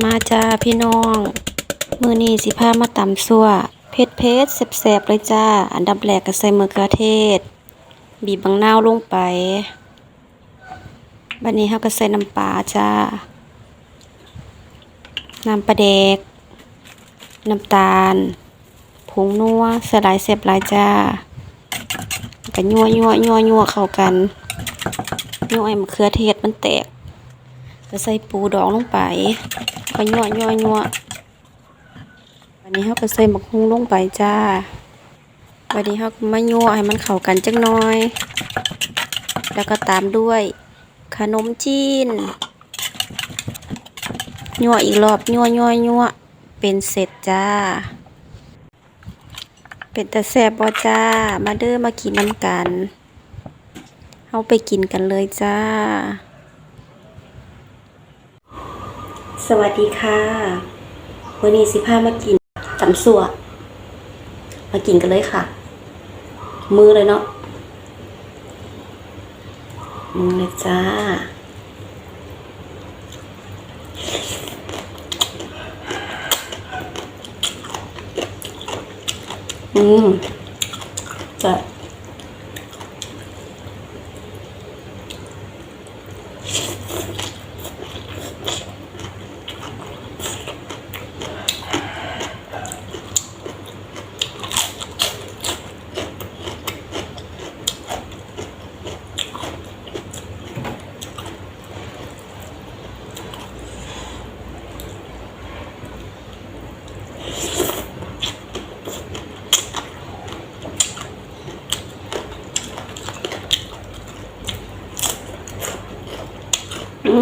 มาจ้าพี่น้อง มือนี้สิพามาตำซั่วเผ็ดเผ็ดแซ่บๆเลยจ้า อันดับแรกก็ใส่มะเขือเทศ บีบบังนาวลงไป บัดนี้เฮาก็ใส่น้ำปลาจ้า น้ำปลาแดกน้ำตาล ผงนัวสลายแซ่บลายจ้าก็ยั่วยั่วยั่วยั่วเข้ากันยั่วให้มะเขือเทศมันแตกก็ใส่ปูดองลงไป ก็ยั่วยั่วยั่ววันนี้เราก็ใส่หมกฮุ้งลงไปจ้าวันนี้เราก็มายั่วให้มันเข้ากันจักหน่อย แล้วก็ตามด้วย ขนมจีนยั่วอีกรอบยั่วยั่วยั่วเป็นเสร็จจ้า เป็นแต่แซบบ่จ้า มาเด้อมากินน้ำกันเอาไปกินกันเลยจ้า ส วัสดีค่ะวันนี้สิพามากินตำสัวมากินกันเลยค่ะ มือเลยเนาะมือเลยจ้าอืมจะ อื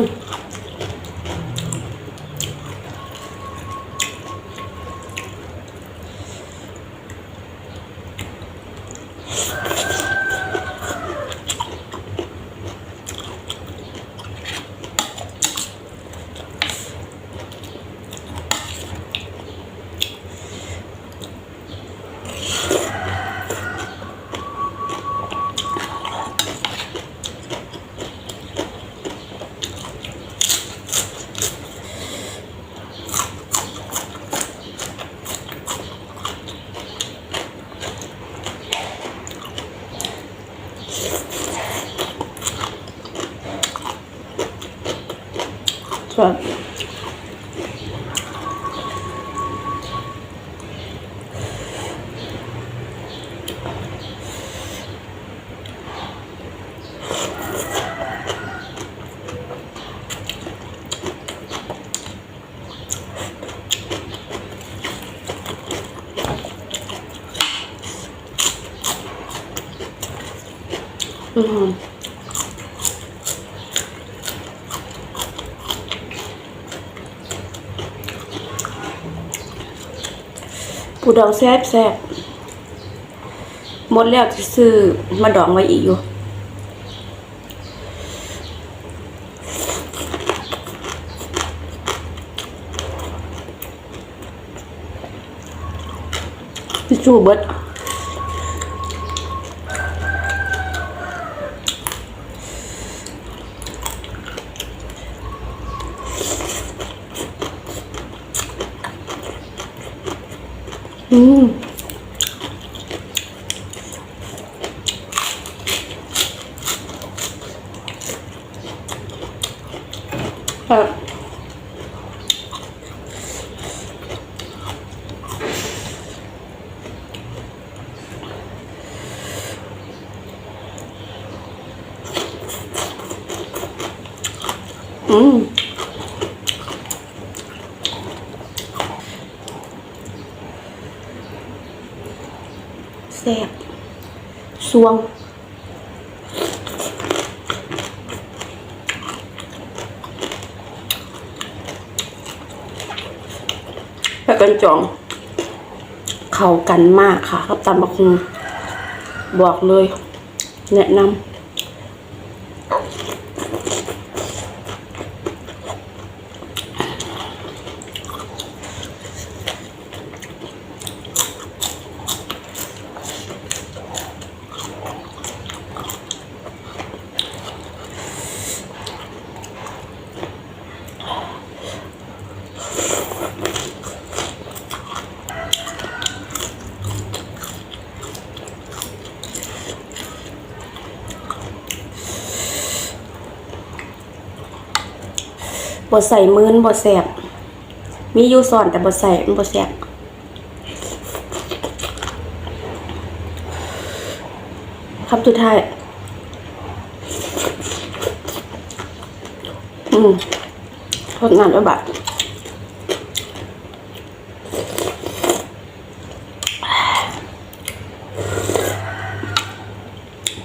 มก็อืม ปูดองแซ่บแซ่บหมดแล้วที่ซื้อมาดองไว้อีกอยู่ที่สู้เบิด อืมครับอืม แซ่บสวงแล้วกันจอง เข้ากันมากค่ะ กับตำบักคุงบอกเลย แนะนำ บดใส่มือนบดแสบมีอยู่สอนแต่บดใส่มันบดแสบคำสุดท้าย อืมทดงานด้วยบัตร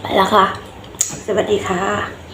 ไปแล้วค่ะ สวัสดีค่ะ